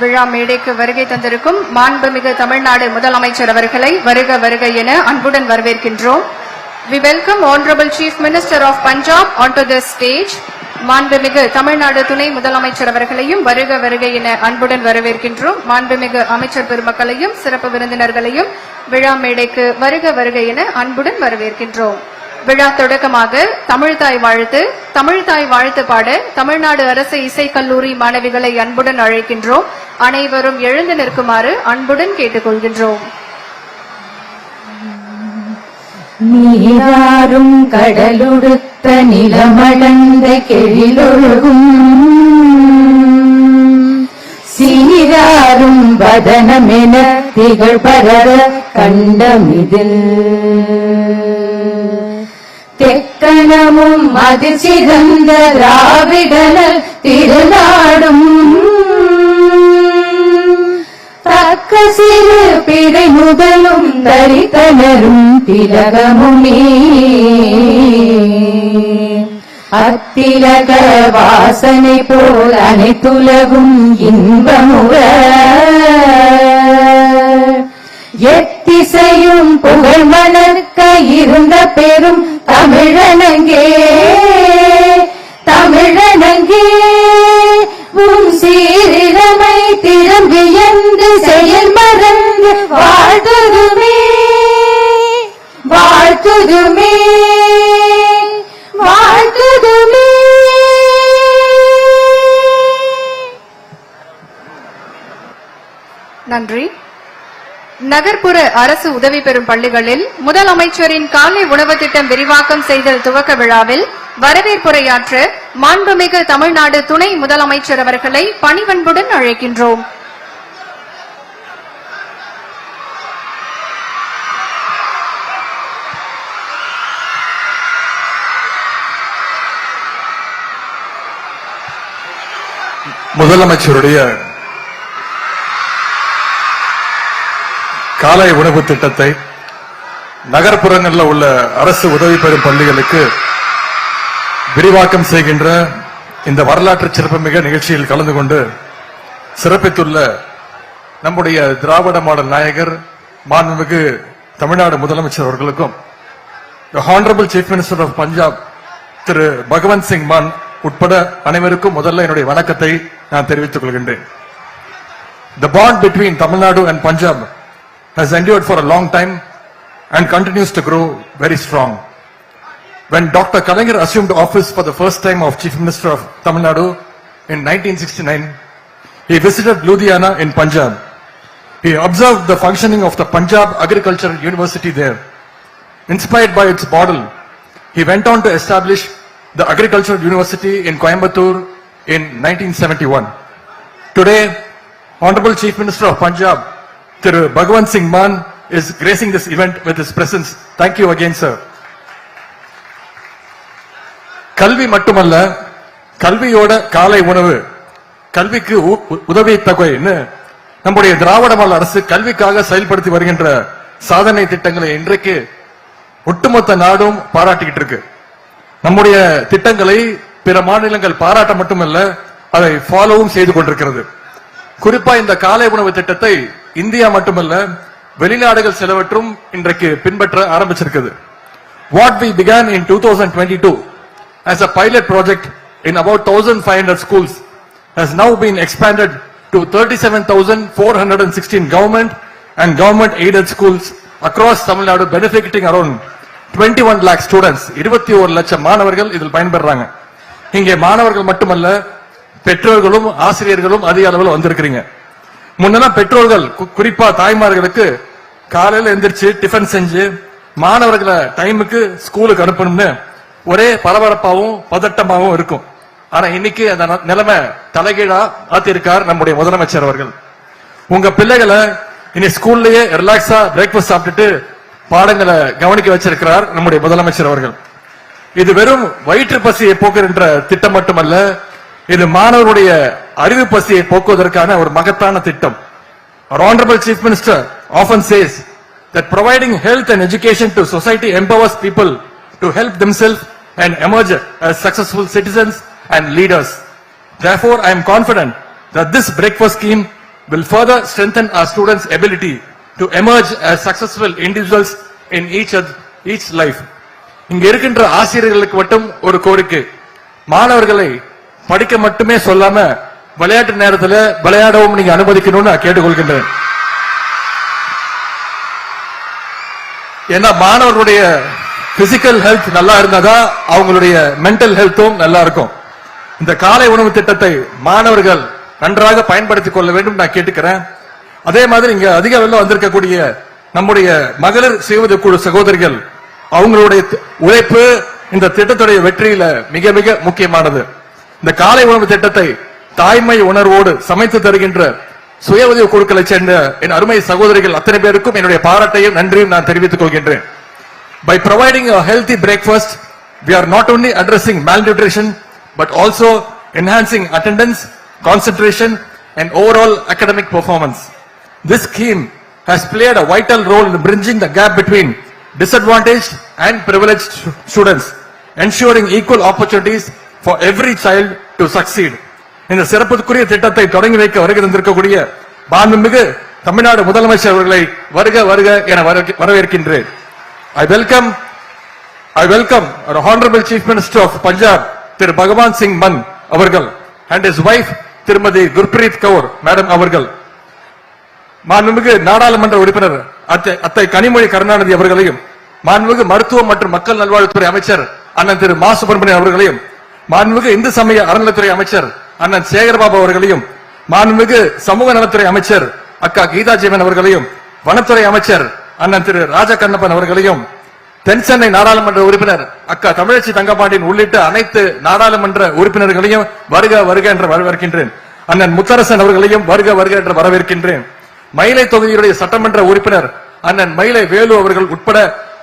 விழா மேடைக்கு வருகை தந்திருக்கும் மாண்புமிகு தமிழ்நாடு முதலமைச்சர் அவர்களை வருக வருக என அன்புடன் வரவேற்கின்றோம். We welcome honourable chief minister of Punjab on to this stage மாண்புமிகு தமிழ்நாடு துணை முதலமைச்சர் அவர்களையும் வருக வருக என அன்புடன் வரவேற்கின்றோம். மாண்புமிகு அமைச்சர் பெருமக்களையும் சிறப்பு விருந்தினர்களையும் விழா மேடைக்கு வருக வருக என அன்புடன் வரவேற்கின்றோம். விழா தொடக்கமாக தமிழ்தாய் வாழ்த்து தமிழ்தாய் வாழ்த்து பாட தமிழ்நாடு அரசு இசைக்கல்லூரி மாணவிகளை அன்புடன் அழைக்கின்றோம். அனைவரும் எழுந்து நிற்குமாறு அன்புடன் கேட்டுக்கொள்கின்றோம். நீராறும் கடலுடுத்த நிலமடந்த கெழிலொழுகும். சீராரும் வதனமென திகழ் பரர கண்டமிதில். தெக்கணமும் அதில் சிறந்த திராவிடனல் திருநாடும் தக்க சிறு பிறை முதலும் தரித்தனரும் திலகமுமே அத்திலக வாசனை போல் அனைத்துலகும் இன்பமுற எத்திசையும் தமிழனங்கே தமிழனங்கே உன் சீரிழமை திரும்பி என்று செயல் மறந்து வாழ்த்துதுமே வாழ்த்துதுமே வாழ்த்துதுமே. நன்றி. நகர்ப்புற அரசு உதவி பெறும் பள்ளிகளில் முதலமைச்சரின் காலை உணவு திட்டம் விரிவாக்கம் செய்தல் துவக்க விழாவில் வரவேற்புரையாற்ற மாண்புமிகு தமிழ்நாடு துணை முதலமைச்சர் அவர்களை பணிவன்புடன் அழைக்கின்றோம். முதலமைச்சருடைய காலை உணவு திட்டத்தை நகர்ப்புறங்களில் உள்ள அரசு உதவி பெறும் பள்ளிகளுக்கு விரிவாக்கம் செய்கின்ற இந்த வரலாற்று சிறப்புமிக நிகழ்ச்சியில் கலந்து கொண்டு சிறப்பித்துள்ள நம்முடைய திராவிட மாடல் நாயகர் மாண்புமிகு தமிழ்நாடு முதலமைச்சர் அவர்களுக்கும் honourable chief minister of Punjab Thiru Bhagwant Singh Mann உட்பட அனைவருக்கும் முதல்ல என்னுடைய வணக்கத்தை நான் தெரிவித்துக் கொள்கின்றேன். The bond between Tamil Nadu and Punjab has endured for a long time and continues to grow very strong. When Dr. Kalaignar assumed office for the first time of Chief Minister of Tamil Nadu in 1969, he visited Ludhiana in Punjab. He observed the functioning of the Punjab Agricultural University there. Inspired by its model, he went on to establish the Agricultural University in Coimbatore in 1971. Today, Honorable Chief Minister of Punjab, Thiru Bhagwant Singh Mann is gracing this event with his presence thank you again sir கல்வி மட்டுமல்ல கல்வியோட காலை உணவு கல்விக்கு உதவி தொகைன்னு நம்முடைய திராவிட model அரசு கல்விக்காக செயல்படுத்தி வருகின்ற சாதனை திட்டங்களை இன்றைக்கு ஒட்டுமொத்த நாடும் பாராட்டிக்கிட்டு இருக்கு. நம்முடைய திட்டங்களை பிற மாநிலங்கள் பாராட்ட மட்டுமல்ல அதை ஃபாலோவும் செய்து கொண்டிருக்கிறது. குறிப்பா இந்த காலை உணவு திட்டத்தை இந்தியா மட்டுமல்ல வெளிநாடுகள் சிலவற்றும் இன்றைக்கு பின்பற்ற ஆரம்பிச்சிருக்குது what we began in two thousand twenty two as a pilot project in about thousand five hundred schools has now been expanded to thirty seven thousand four hundred and sixteen government and government aided schools across Tamil Nadu benefiting around twenty one lakh students இருபத்தி ஒரு லட்சம் மாணவர்கள் இதில் பயன்பெறாங்க இங்கே மாணவர்கள் மட்டுமல்ல பெற்றோர்களும் ஆசிரியர்களும் அதிக அளவில் வந்திருக்கிறீங்க. முன்னெல்லாம் பெற்றோர்கள் குறிப்பா தாய்மார்களுக்கு காலையில எந்திரிச்சு டிஃபன் செஞ்சு மாணவர்களை டைமுக்கு ஸ்கூலுக்கு அனுப்பணும்னு ஒரே பரபரப்பாகவும் பதட்டமாகவும் இருக்கும். ஆனா இன்னைக்கு அந்த ந- நிலைமை தலைகீழா ஆத்திருக்கார் நம்முடைய முதலமைச்சர் அவர்கள். உங்க பிள்ளைகளை இனி ஸ்கூல்லயே ரிலாக்ஸா பிரேக்ஃபாஸ்ட் சாப்பிட்டுட்டு பாடங்களை கவனிக்க வச்சிருக்கிறார் நம்முடைய முதலமைச்சர் அவர்கள். இது வெறும் வயிற்று பசியை போக்குகின்ற திட்டம் மட்டுமல்ல இது மாணவருடைய அறிவு பசியை போக்குவதற்கான ஒரு மகத்தான திட்டம் Our Honorable Chief Minister often says that providing health and education to society empowers people to help themselves and emerge as successful citizens and leaders. Therefore, I am confident that this breakfast scheme will further strengthen our students' ability to emerge as successful individuals in each, oth- each life. இங்க இருக்கின்ற ஆசிரியர்களுக்கு மட்டும் ஒரு கோரிக்கை மாணவர்களை படிக்க மட்டுமே சொல்லாம விளையாட்டு நேரத்தில் விளையாடவும் நீங்க அனுமதிக்கணும்னு நான் கேட்டுக்கொள்கின்றேன். ஏன்னா மாணவர்களுடைய பிசிக்கல் ஹெல்த் நல்லா இருந்தாதான் அவங்களுடைய மென்டல் ஹெல்த்தும் நல்லா இருக்கும். இந்த காலை உணவு திட்டத்தை மாணவர்கள் நன்றாக பயன்படுத்திக் கொள்ள வேண்டும் நான் கேட்டுக்கிறேன். அதே மாதிரி இங்க அதிக அளவில் வந்திருக்கக்கூடிய நம்முடைய மகளிர் சுய குழு சகோதரிகள் அவங்களுடைய உழைப்பு இந்த திட்டத்துடைய வெற்றியில மிக மிக முக்கியமானது. இந்த காலை உணவு திட்டத்தை தாய்மை உணர்வோடு சமைத்து தருகின்ற சுய உதவி குழுக்களை சேர்ந்த என் அருமை சகோதரிகள் அத்தனை பேருக்கும் என்னுடைய பாராட்டையும் நன்றியும் நான் தெரிவித்துக் கொள்கின்றேன் by providing a healthy breakfast we are not only addressing malnutrition but also enhancing attendance concentration and overall academic performance this scheme has played a vital role in bridging the gap between disadvantaged and privileged students, ensuring equal opportunities for every child to succeed இந்த சிறப்புக்குரிய திட்டத்தை தொடங்கி வைக்க வருகை தந்திருக்கக்கூடிய பாந்துமிகு தமிழ்நாடு முதலமைச்சர் அவர்களை வருக வருக என வரவேற்கின்றேன். I welcome I welcome honourable chief minister of Punjab Thiru Bhagwan Singh Mann அவர்கள் அண்ட் இஸ் வைஃப் திருமதி குர்பிரீத் கவுர் மேடம் அவர்கள். மாண்புமிகு நாடாளுமன்ற உறுப்பினர் அத்தை அத்தை கனிமொழி கருணாநிதி அவர்களையும் மாண்புமிகு மருத்துவம் மற்றும் மக்கள் நல்வாழ்வுத்துறை அமைச்சர் அண்ணன் திரு மா சுப்பிரமணியன் அவர்களையும் மாண்புமிகு இந்து சமய அறநிலைத்துறை அமைச்சர் அண்ணன் சேகர்பாபு அவர்களையும் மாண்புமிகு சமூக நலத்துறை அமைச்சர் அக்கா கீதா ஜீவன் அவர்களையும் வனத்துறை அமைச்சர் அண்ணன் திரு ராஜ கண்ணப்பன் அவர்களையும் தென் சென்னை நாடாளுமன்ற உறுப்பினர் அக்கா தமிழச்சி தங்கப்பாண்டியன் உள்ளிட்ட அனைத்து நாடாளுமன்ற உறுப்பினர்களையும் வருக வருக என்று வரவேற்கின்றேன். அண்ணன் முத்தரசன் அவர்களையும் வருக வருக என்று வரவேற்கின்றேன். மயிலை தொகுதியுடைய சட்டமன்ற உறுப்பினர் அண்ணன் மயிலை வேலு அவர்கள் உட்பட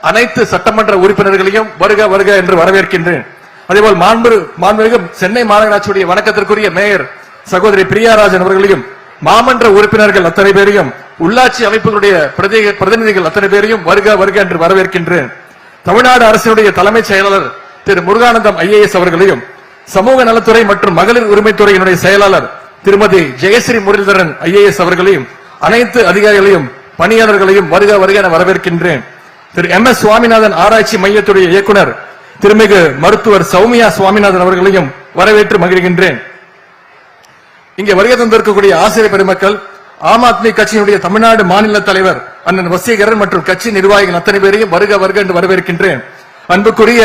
அனைத்து சட்டமன்ற உறுப்பினர்களையும் வருக வருக என்று வரவேற்கின்றேன். அதேபோல் மாண்பு மாண்புமிகு சென்னை மாநகராட்சியுடைய வணக்கத்திற்குரிய மேயர் சகோதரி பிரியாராஜன் அவர்களையும் மாமன்ற உறுப்பினர்கள் அத்தனை பேரையும் உள்ளாட்சி அமைப்புகளுடைய பிரதி- பிரதிநிதிகள் அத்தனை பேரையும் வருக வருக என்று வரவேற்கின்றேன். தமிழ்நாடு அரசினுடைய தலைமைச் செயலாளர் திரு முருகானந்தம் ஐஏஎஸ் அவர்களையும் சமூக நலத்துறை மற்றும் மகளிர் உரிமைத்துறையினுடைய செயலாளர் திருமதி ஜெயஸ்ரீ முரளிதரன் ஐஏஎஸ் அவர்களையும் அனைத்து அதிகாரிகளையும் பணியாளர்களையும் வருக வருக என வரவேற்கின்றேன். திரு எம் எஸ் சுவாமிநாதன் ஆராய்ச்சி மையத்துடைய இயக்குனர் திருமிகு மருத்துவர் சௌமியா சுவாமிநாதன் அவர்களையும் வரவேற்று மகிழ்கின்றேன். இங்கே வருகை தந்திருக்கக்கூடிய ஆசிரியர் பெருமக்கள் ஆம் ஆத்மி கட்சியினுடைய தமிழ்நாடு மாநில தலைவர் அண்ணன் வசீகரன் மற்றும் கட்சி நிர்வாகிகள் அத்தனை பேரையும் வருக வருக என்று வரவேற்கின்றேன். அன்புக்குரிய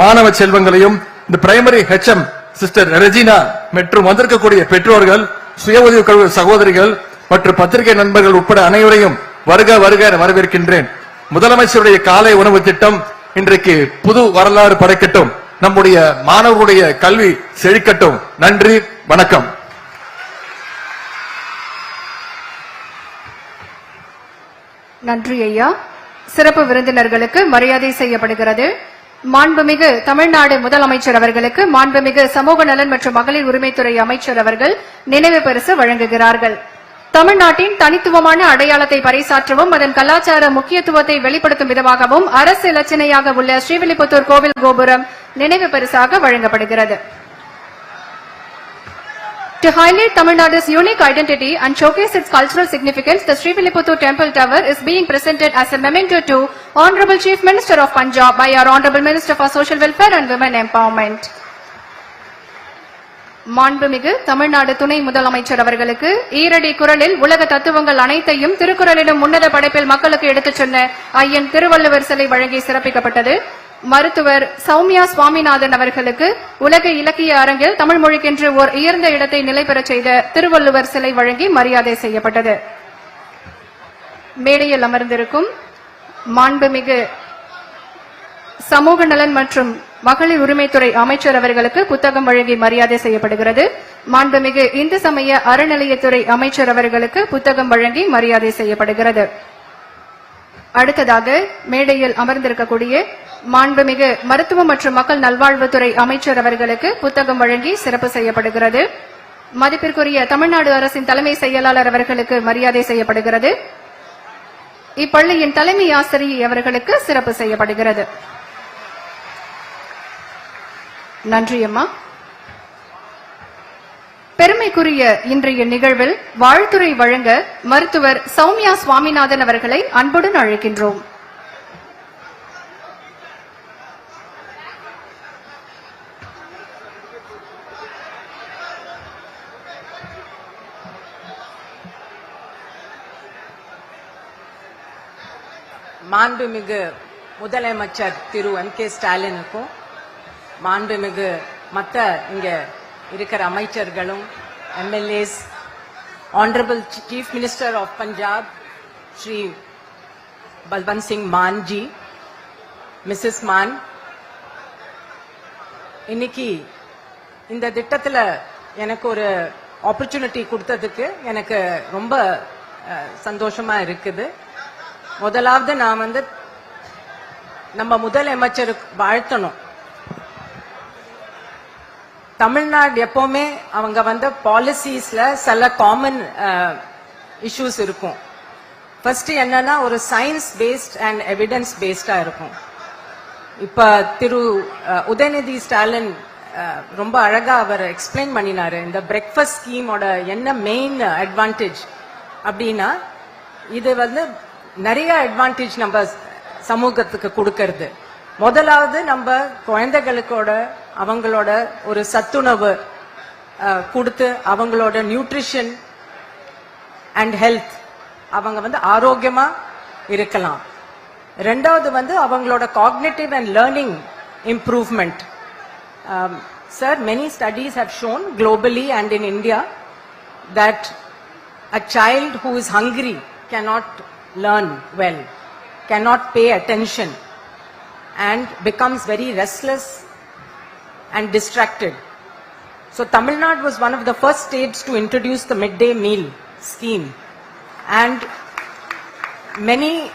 மாணவ செல்வங்களையும் இந்த பிரைமரி ஹெச்எம் சிஸ்டர் ரெஜினா மற்றும் வந்திருக்கக்கூடிய பெற்றோர்கள் சுய உதவி குழு சகோதரிகள் மற்றும் பத்திரிகை நண்பர்கள் உட்பட அனைவரையும் வருக வருக வரவேற்கின்றேன். முதலமைச்சருடைய காலை உணவு திட்டம் இன்றைக்கு புது வரலாறு படைக்கட்டும். நம்முடைய மாணவர்களுடைய கல்வி செழிக்கட்டும். நன்றி வணக்கம். நன்றி ஐயா. சிறப்பு விருந்தினர்களுக்கு மரியாதை செய்யப்படுகிறது. மாண்புமிகு தமிழ்நாடு முதலமைச்சர் அவர்களுக்கு மாண்புமிகு சமூக நலன் மற்றும் மகளிர் உரிமைத்துறை அமைச்சர் அவர்கள் நினைவு பரிசு வழங்குகிறார்கள். தமிழ்நாட்டின் தனித்துவமான அடையாளத்தை பறைசாற்றவும் அதன் கலாச்சார முக்கியத்துவத்தை வெளிப்படுத்தும் விதமாகவும் அரசு இலச்சினையாக உள்ள ஸ்ரீவில்லிபுத்தூர் கோவில் கோபுரம் நினைவு பரிசாக வழங்கப்படுகிறது To highlight Tamil Nadu's unique identity and showcase its cultural significance, the Sriviliputtur Temple Tower is being presented as a memento to Honorable Chief Minister of Punjab by our Honorable Minister for Social Welfare and Women Empowerment. மாண்புமிகு தமிழ்நாடு துணை முதலமைச்சர் அவர்களுக்கு ஈரடி குரலில் உலக தத்துவங்கள் அனைத்தையும் திருக்குறளிலும் உன்னத படைப்பில் மக்களுக்கு எடுத்துச் சொன்ன ஐயன் திருவள்ளுவர் சிலை வழங்கி சிறப்பிக்கப்பட்டது. மருத்துவர் சௌமியா சுவாமிநாதன் அவர்களுக்கு உலக இலக்கிய அரங்கில் தமிழ் மொழிக்கென்று ஓர் உயர்ந்த இடத்தை நிலைபெறச் செய்த திருவள்ளுவர் சிலை வழங்கி மரியாதை செய்யப்பட்டது. மேடையில் அமர்ந்திருக்கும் மாண்புமிகு சமூக நலன் மற்றும் மகளிர் உரிமைத்துறை அமைச்சர் அவர்களுக்கு புத்தகம் வழங்கி மரியாதை செய்யப்படுகிறது. மாண்புமிகு இந்து சமய அறநிலையத்துறை அமைச்சர் அவர்களுக்கு புத்தகம் வழங்கி மரியாதை செய்யப்படுகிறது. அடுத்ததாக மேடையில் அமர்ந்திருக்கக்கூடிய மாண்புமிகு மருத்துவம் மற்றும் மக்கள் நல்வாழ்வுத்துறை அமைச்சர் அவர்களுக்கு புத்தகம் வழங்கி சிறப்பு செய்யப்படுகிறது. மதிப்பிற்குரிய தமிழ்நாடு அரசின் தலைமை செயலாளர் அவர்களுக்கு மரியாதை செய்யப்படுகிறது. இப்பள்ளியின் தலைமை ஆசிரியை அவர்களுக்கு சிறப்பு செய்யப்படுகிறது. நன்றி அம்மா. பெருமைக்குரிய இன்றைய நிகழ்வில் வாழ்த்துறை வழங்க மருத்துவர் சௌமியா சுவாமிநாதன் அவர்களை அன்புடன் அழைக்கின்றோம். மாண்புமிகு முதலமைச்சர் திரு எம் கே ஸ்டாலினுக்கும் மாண்புமிகு மற்ற இங்கே இருக்கிற அமைச்சர்களும் MLAs honourable chief minister of Punjab Shri Balwant Singh Mann ji Mrs Mann இன்னைக்கு இந்த திட்டத்தில் எனக்கு ஒரு ஆப்பர்ச்சுனிட்டி கொடுத்ததுக்கு எனக்கு ரொம்ப சந்தோஷமாக இருக்குது. முதலாவது நான் வந்து நம்ம முதலமைச்சருக்கு வாழ்த்தணும். தமிழ்நாடு எப்பவுமே அவங்க வந்து பாலிசிஸ்ல சில காமன் இஷ்யூஸ் இருக்கும். ஃபர்ஸ்ட் என்னன்னா ஒரு சயின்ஸ் பேஸ்ட் அண்ட் எவிடன்ஸ் பேஸ்டா இருக்கும். இப்ப திரு உதயநிதி ஸ்டாலின் ரொம்ப அழகா அவர் எக்ஸ்பிளைன் பண்ணினாரு. இந்த பிரேக்ஃபாஸ்ட் ஸ்கீமோட என்ன மெயின் அட்வான்டேஜ் அப்படின்னா இது வந்து நிறைய அட்வான்டேஜ் நம்ம சமூகத்துக்கு கொடுக்கறது. முதலாவது நம்ம குழந்தைகளுக்கோட அவங்களோட ஒரு சத்துணவு கொடுத்து அவங்களோட நியூட்ரிஷன் அண்ட் ஹெல்த் அவங்க வந்து ஆரோக்கியமா இருக்கலாம். ரெண்டாவது வந்து அவங்களோட cognitive and learning improvement sir many studies have shown globally and in India that a is who is not learn well well, not pay attention and becomes very restless and distracted. So Tamil Nadu was one of the first states to introduce the midday meal scheme. And many